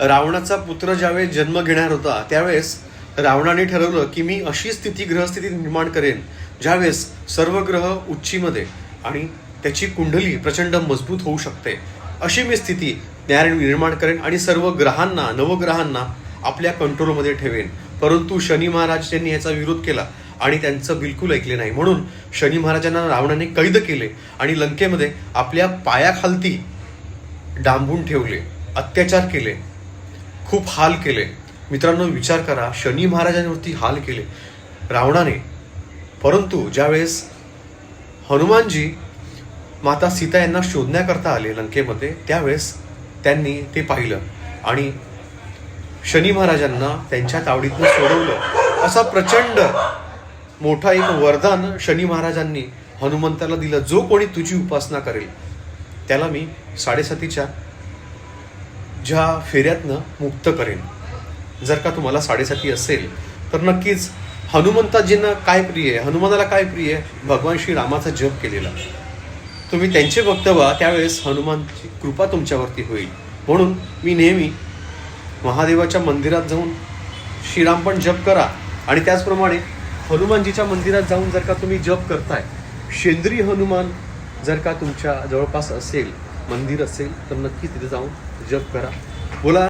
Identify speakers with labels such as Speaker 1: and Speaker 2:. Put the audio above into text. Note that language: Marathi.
Speaker 1: रावणाचा पुत्र ज्यावेळेस जन्म घेणार होता त्यावेळेस रावणाने ठरवलं की मी अशी स्थिती ग्रहस्थिती निर्माण करेन ज्यावेळेस सर्व ग्रह उच्चीमध्ये आणि त्याची कुंडली प्रचंड मजबूत होऊ शकते. अशी मी स्थिती ज्ञान निर्माण करेन आणि सर्व ग्रहांना नवग्रहांना आपल्या कंट्रोलमध्ये ठेवेन. परंतु शनी महाराज यांनी याचा विरोध केला आणि त्यांचं बिलकुल ऐकले नाही. म्हणून शनी महाराजांना रावणाने कैद केले आणि लंकेमध्ये आपल्या पायाखालती डांबून ठेवले अत्याचार केले. खूप हाल केले. मित्रांनो विचार करा शनी महाराजांवरती हाल केले. रावणाने. परंतु ज्यावेळेस हनुमानजी माता सीता यांना शोधण्याकरता आले लंकेमध्ये त्यावेळेस त्यांनी ते पाहिलं आणि शनी महाराजांना त्यांच्या तावडीतनं सोडवलं. असा प्रचंड मोठा एक वरदान शनी महाराजांनी हनुमंताला दिलं. जो कोणी तुझी उपासना करेल त्याला मी साडेसातीच्या ज्या फेऱ्यातनं मुक्त करेन. जर का तुम्हाला साडेसाती असेल तर नक्कीच हनुमंताजींना काय प्रिय आहे? हनुमानाला काय प्रिय आहे? भगवान श्री रामाचा जप केलेला. तुम्ही त्यांचे भक्त व्हा त्यावेळेस हनुमानची कृपा तुमच्यावरती होईल. म्हणून मी नेहमी महादेवाच्या मंदिरात जाऊन श्रीराम पण जप करा. आणि त्याचप्रमाणे हनुमानजीच्या मंदिरात जाऊन जर का तुम्ही जप करताय शेंद्री हनुमान जर का तुमच्या जवळपास असेल मंदिर असेल तर नक्की तिथे जाऊन जप करा. बोला.